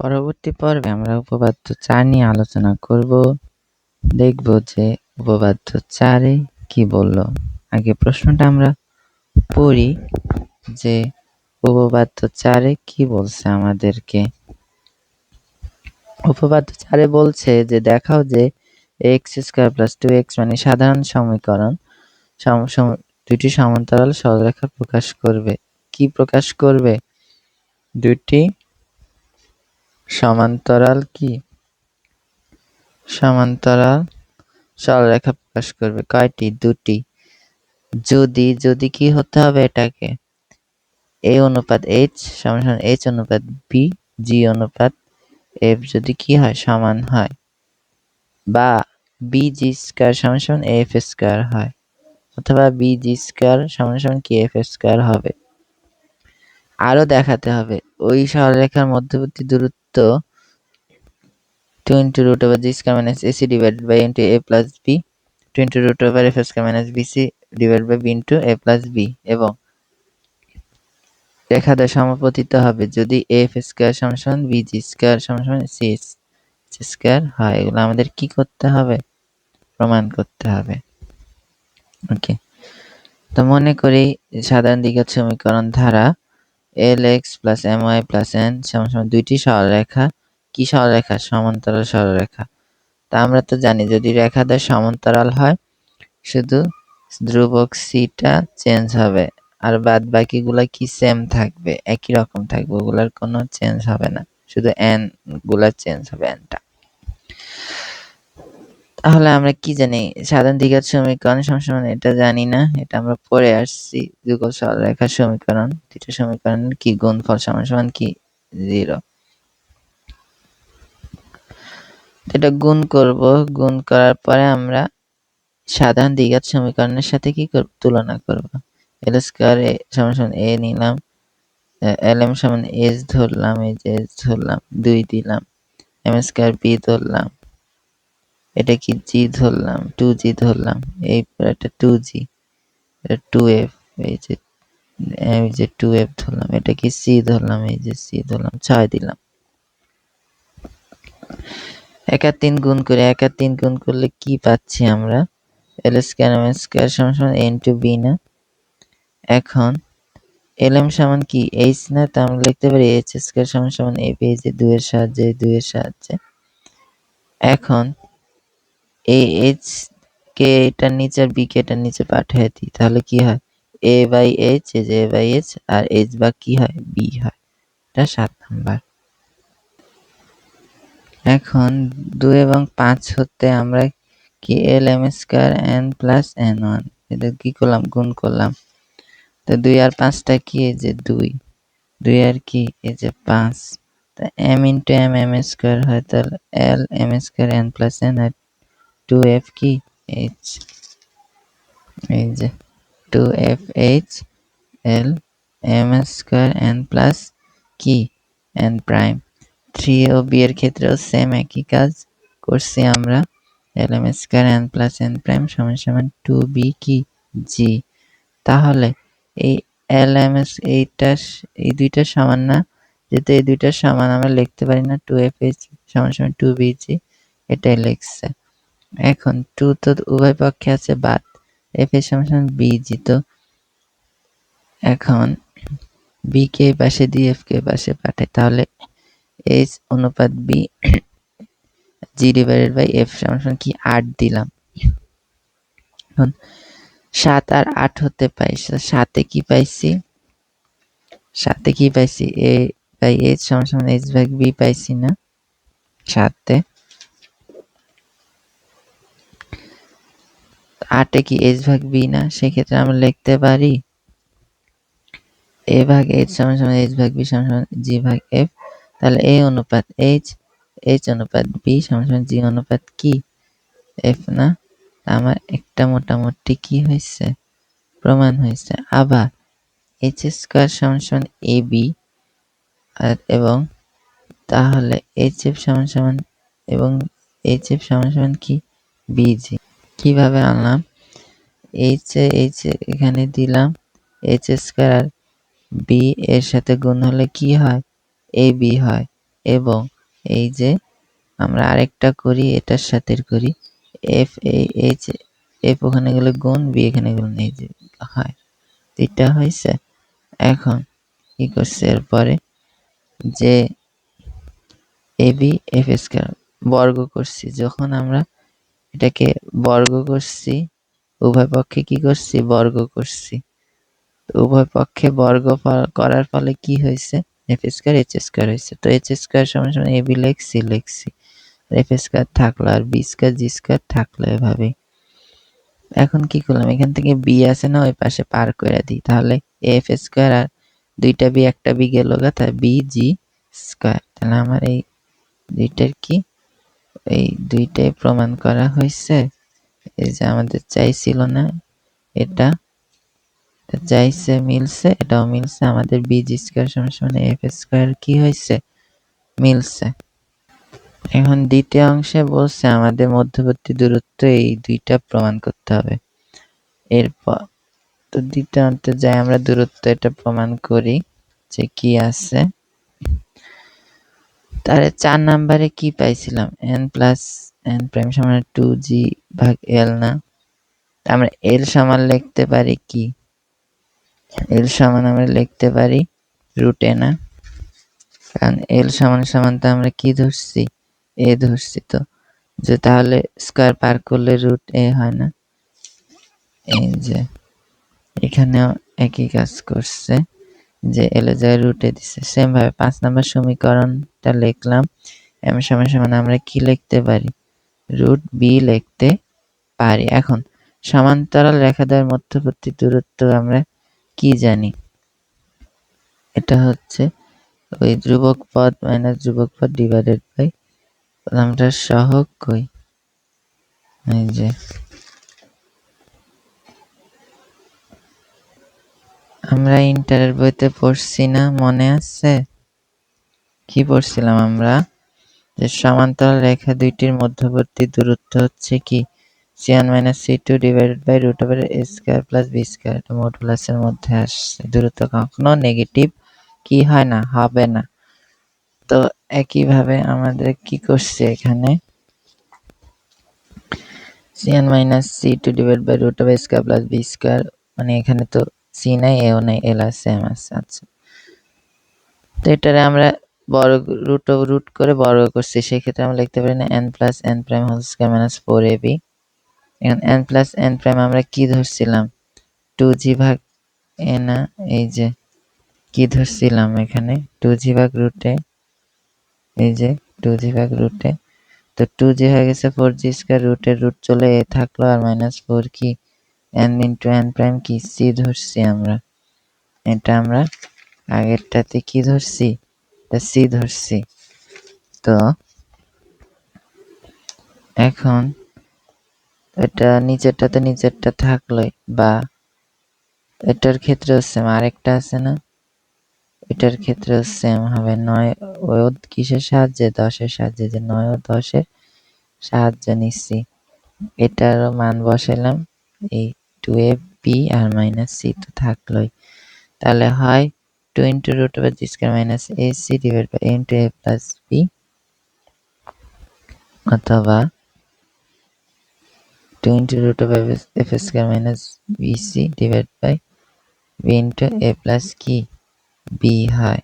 পরবর্তী পর্বে আমরা উপপাদ্য চার নিয়ে আলোচনা করব। দেখব যে উপপাদ্য চারে কি বলল। আগে প্রশ্নটা আমরা পড়ি যে উপপাদ্য চারে কি বলছে আমাদেরকে। উপপাদ্য চারে বলছে যে দেখাও যে X square plus two X মানে সাধারণ সমীকরণ। দুটি সমান্তরাল সরলরেখা প্রকাশ করবে। কি প্রকাশ করবে? দুটি সমান্তরাল কি? সমান্তরাল সরলরেখা প্রকাশ করবে। কয়টি? দুটি। যদি যদি কি হতে হবে এটাকে? এ অনুপাত এইচ সমান এইচ অনুপাত বি জি অনুপাত এফ যদি কি হয়? সমান হয়। বা বি জি স্কোয়ার সমান সমান এফ স্কোয়ার হয়। অথবা বি জি স্কোয়ার সমান সমান কি এফ স্কোয়ার হবে? আরও দেখাতে হবে। ওই সরলরেখার মধ্যবর্তী দূরত্ব two into root over G square minus AC divided by into A plus B two into root over F square minus BC divide by B into A plus B এবং রেখা সমাপতিত হবে যদি এফ স্কোয়ার সমান B G square সমান C square হয়। এগুলো আমাদের কি করতে হবে? প্রমাণ করতে হবে। ওকে তো মনে করি সাধারণ দ্বিঘাত সমীকরণ ধারা L X plus M Y plus N সমান সমান দুইটি সরলরেখা। কি সরলরেখা? সমান্তরাল সরলরেখা। তা আমরা তো জানি, যদি রেখা দ্বারা সমান্তরাল হয়, শুধু ধ্রুবক সিটা চেঞ্জ হবে। আর বাদ বাকিগুলা কি সেম থাকবে? একই রকম থাকবে, ওগুলার কোনো চেঞ্জ হবে না। শুধু এনগুলা চেঞ্জ হবে এনটা তাহলে আমরা কি জানি? সাধারণ দ্বিঘাত সমীকরণ সবসময় এটা জানি না। এটা আমরা পরে আসছি। যুগল সরলরেখার সমীকরণ। দুটো সমীকরণ কি? গুণফল সমান সমান কি? জিরো। এটা গুণ করব। গুণ করার পরে আমরা সাধারণ দ্বিঘাত সমীকরণের সাথে কি করব? তুলনা করব। এল স্কোয়ার এ সমান সমান এ নিলাম। এল এম সমান এস ধরলাম। এই যে এস ধরলাম। দুই দিলাম। এম স্কোয়ার বি ধরলাম। এটা কি জি ধরলাম? টু জি ধরলাম। এই এটা টু জি এটা টু এফ এই যে এই যে টু এফ ধরলাম। এটা কি সি ধরলাম? এই যে সি ধরলাম। ছয় দিলাম। একা তিন গুণ করে, এক আর তিন গুণ করলে কি পাচ্ছি আমরা? এল স্কোয়ার এম স্কোয়ার সমান সমান এন টু বি না? এখন এল এম সমান কি এইচ না? তা আমরা লিখতে পারি এইচ স্কোয়ার সমান সমান এ পেয়েছে দুইয়ের সাহায্যে দুইয়ের সাহায্যে। এখন এই এইচ কে এটার নিচে আর বি কে এটার নিচে পাঠিয়ে দিই, তাহলে কি হয়? A by H A by H, R H বা কি হয়? বি হয়। এটা সাত নাম্বার। এখন দুই এবং পাঁচ হতে আমরা কি L M square N plus N one? এটা কি করলাম? গুণ করলাম। তো দুই আর পাঁচটা কি? এই যে দুই। দুই আর কি? এই যে পাঁচ। তো M into M M square হয়, তাহলে L M square N plus N আর টু এফ কি এইচ এই যে two F H L M square N plus কি এন প্রাইম থ্রি ও বি এর ক্ষেত্রেও সেম একই কাজ করছি আমরা। L M square N plus N prime সমান সমান টু বি কি জি তাহলে এই এল এম এস এইটা এই দুইটা সমান না। যেহেতু এই দুইটা সমান আমরা লিখতে পারি না টু এফ এইচ সমান সমান টু বি জি এটাই লিখছে। এখন টু তো উভয় পক্ষে আছে বাদ বি জি তো এখন বি কে পাশে দিয়ে এফ কে পাশে পাঠাই। তাহলে এইচ অনুপাত B G divided by F সমান কি? আট দিলাম। এখন সাত আর আট হতে পাই সাতে কি পাইছি? সাতে কি পাইছি? এ বাই এইচ সমান সমান এইচ ভাগ বি পাইছি না। সাতে। আটে কি এইচ ভাগ বি না? সেক্ষেত্রে আমরা লিখতে পারি এ ভাগ এইচ সমান সমান এইচ ভাগ বি সমান সমান জি ভাগ এফ তাহলে এ অনুপাত এইচ এইচ অনুপাত বি সমান সমান জি অনুপাত কি? এফ না? আমার একটা মোটামুটি কি হয়েছে? প্রমাণ হয়েছে। আবার এইচ স্কোয়ার সমান সমান এ বি এবং তাহলে এইচ এফ সমান সমান এবং এইচ এফ সমান সমান কি? বিজি কীভাবে আনলাম? এইচ এ এইচ এখানে দিলাম। এইচ স্কোয়ার বি এর সাথে গুণ হলে কি হয়? এ বি হয়। এবং এই যে, আমরা আরেকটা করি, এটার সাথে করি। এফ এই এইচ এফ ওখানে গেলে গুণ বি এখানে গুণ এই যে, হয়। এটা হয়েছে। এখন কি করছে? এরপরে যে এ বি এফ স্কয়ার বর্গ করছি। যখন আমরা এটাকে বর্গ করছি, উভয় পক্ষে কি করছি? বর্গ করছি। উভয় পক্ষে বর্গ করার ফলে কি হয়েছে? এফ স্কয়ার, এইচ স্কয়ার হয়েছে। তো এইচ স্কয়ার সমান সমান এ বি লেখছি লেখছি। এফ স্কয়ার থাকল আর বি স্কয়ার, জি স্কয়ার থাকল এভাবে এখন কি করলাম? এখান থেকে বি আছে না, ওই পাশে পার করে দিই। তাহলে এফ স্কয়ার আর দুইটা বি, একটা বি গেল গা তাই বি, জি স্কয়ার। তাহলে আমার এই দুইটার কি? এই দুইটাই প্রমাণ করা হয়েছে। এই যে আমাদের চাইছিল না এটা। চাইছে মিলছে, এটাও মিলছে। আমাদের বি জি স্কয়ার সমান এফ স্কয়ার কি হয়েছে? মিলছে। এখন দ্বিতীয় অংশে বলছে আমাদের মধ্যবর্তী দূরত্ব এই দুইটা প্রমাণ করতে হবে। এরপর তো দ্বিতীয় অন্তে যাই আমরা দূরত্ব এটা প্রমাণ করি যে কি আছে। তাহলে চার নাম্বারে কি পাইছিলাম? এন প্লাস এন প্রাইম সমান টু জি ভাগ এল না? আমরা এল সমান লিখতে পারি কি? এল সমান আমরা লিখতে পারি রুট এ না? কারণ এল সমান সমান তো আমরা কি ধরছি? এ ধরছি তো। যে তাহলে স্কোয়ার পার করলে রুট এ হয় না? এই যে, এখানেও একই কাজ করছে। যে এলে রুটে দিছে। সেম ভাবে পাঁচ নম্বর সমীকরণটা লিখলাম। এম সমান সমান আমরা কি লিখতে পারি? রুট বি লিখতে পারি। এখন সমান্তরাল রেখাদ্বয়ের মধ্যবর্তী দূরত্ব আমরা কি জানি? এটা হচ্ছে ওই ধ্রুবক পদ মাইনাস ধ্রুবক পদ ডিভাইডেড বাই আমরা সহগ কই? এই যে আমরা ইন্টারের বইতে পড়ছি না, মনে আছে? কি পড়ছিলাম আমরা? যে সমান্তরাল রেখা দুইটির মধ্যবর্তী দূরত্ব হচ্ছে কি? C one minus C two divided by root over A square plus B square মডুলাসের মধ্যে আসছে। দূরত্ব কখনো নেগেটিভ কি হয় না, হবে না। তো একইভাবে আমাদের কি করছে এখানে? C one minus C two divide by root over square plus B square মানে এখানে তো সি এও নাই এল আছে এম আছে। আচ্ছা তো এটারে আমরা বড় রুট রুট করে বর্গ করছি। সেক্ষেত্রে আমরা লিখতে পারি না N plus N prime whole square minus four A B এখন এন প্লাস এন প্রাইম আমরা কি ধরছিলাম? টু জি ভাগ এ না, এই যে কি ধরছিলাম এখানে? টু জি ভাগ রুটে এই যে টু জি ভাগ রুটে তো টু জি হয়ে গেছে ফোর জি স্কোয়ার রুটের রুট চলে এ থাকল আর মাইনাস ফোর কি? এন ইন্টু এন প্রাইম কি? সি ধরছি আমরা। এটা আমরা আগেরটাতে কি ধরছি? সি ধরছি। তো এখন এটা নিচেরটাতে নিচেরটা থাকলোই বা এটার ক্ষেত্রে সেম আরেকটা আছে না? এটার ক্ষেত্রে সেম হবে। নয় ও কিসের সাহায্যে? দশের সাহায্যে। যে নয় ও দশের সাহায্য নিচ্ছি। এটারও মান বসালাম এই টু এ বি আর মাইনাস সি তো থাকলোই। তাহলে হয় two into root over G square minus A C divide by A into A plus B অথবা two into root over F square minus B C divide by B into A plus কি? B হয়।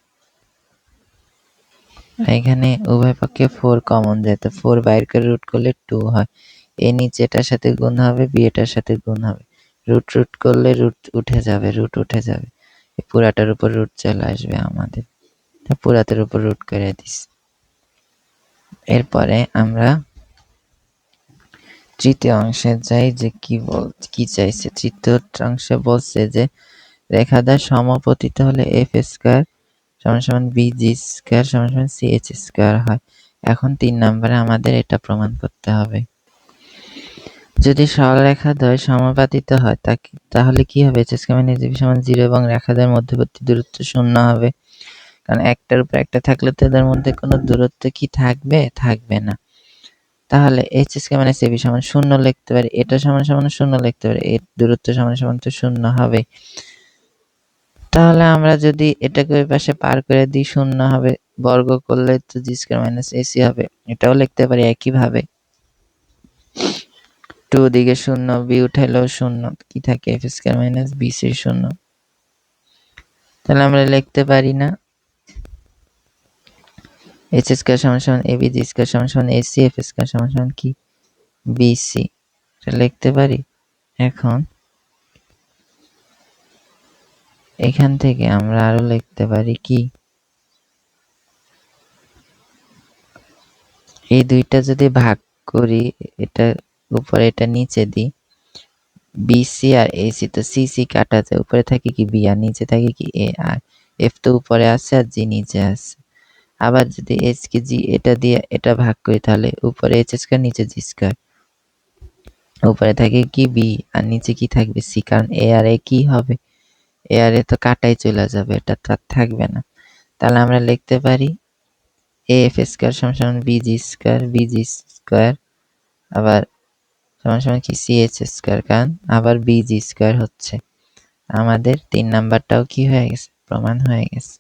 এখানে উভয় পক্ষে four common যায়, তো four বাইর করে রুট করলে টু হয়। এ নিচে এটার সাথে গুণ হবে, বি এটার সাথে গুণ হবে। রুট রুট করলে রুট উঠে যাবে রুট উঠে যাবে। পুরাটার উপর রুট চলে আসবে আমাদের। পুরাতের উপর রুট করে দিস। এরপরে আমরা তৃতীয় অংশে যাই যে কি বল, কি চাইছে। তৃতীয় অংশে বলছে যে রেখা রেখাদার সমপতিত হলে এফ স্কোয়ার সমান সমান বি জি স্কোয়ার সমান সমান সি এইচ স্কোয়ার হয়। এখন তিন নম্বরে আমাদের এটা প্রমাণ করতে হবে। যদি সরলরেখা দ্বয় সমাপাতিত হয় তাহলে কি হবে? এইচ স্কোয়ার মাইনাস বি সমান জিরো এবং রেখাদের মধ্যবর্তী দূরত্ব শূন্য হবে। কারণ একটার উপর একটা থাকলে তো এদের মধ্যে কোনো দূরত্ব কি থাকবে? থাকবে না। তাহলে এইচ স্কোয়ার মাইনাস এবি সমান শূন্য লিখতে পারি। এটা সমান সমান শূন্য লিখতে পারি। এর দূরত্ব সমান সমান তো শূন্য হবে। তাহলে আমরা যদি এটাকে ওই পাশে পার করে দিই, শূন্য হবে। বর্গ করলে তো জি স্কোয়ার মাইনাস এসি হবে। এটাও লিখতে পারি একইভাবে। টু দিকে শূন্য বি উঠাইলেও শূন্য। কি থাকে? F square minus B C শূন্য। তাহলে আমরা লিখতে পারি না। এইচ স্কোয়ার সমান সমান এ বি জি স্কোয়ার সমান সমান এসি এফ স্কোয়ার সমান সমান কি? বিসি এটা লিখতে পারি? এখন এখান থেকে আমরা আরও লিখতে পারি কি? এই দুইটা যদি ভাগ করি, এটা উপরে এটা নিচে দিই। বিসি আর এসি তো সিসি কাটা যায়। উপরে থাকে কি বি আর নিচে থাকে কি এ আর এফ তো উপরে আছে আর জি নিচে আছে। আবার যদি এইচ কে জি এটা দিয়ে এটা ভাগ করি তাহলে উপরে এইচ স্কোয়ার নিচে জি স্কোয়ার উপরে থাকে কি বি আর নিচে কি থাকবে সি কারণ এ আর এ কি হবে? এ আর এ তো কাটাই চলে যাবে, এটা তো আর থাকবে না। তাহলে আমরা লিখতে পারি এ এফ স্কোয়ার সমান সমান B G square B G square আবার সমান সমান কি সিএচ স্কোয়ার কারণ আবার বিজি স্কোয়ার হচ্ছে। আমাদের তিন নাম্বারটাও কি হয়ে গেছে? প্রমাণ হয়ে গেছে।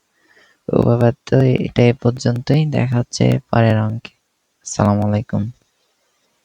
উপপাদ্য এটা এ পর্যন্তই। দেখা হচ্ছে পরের অঙ্কে। আসসালামু আলাইকুম।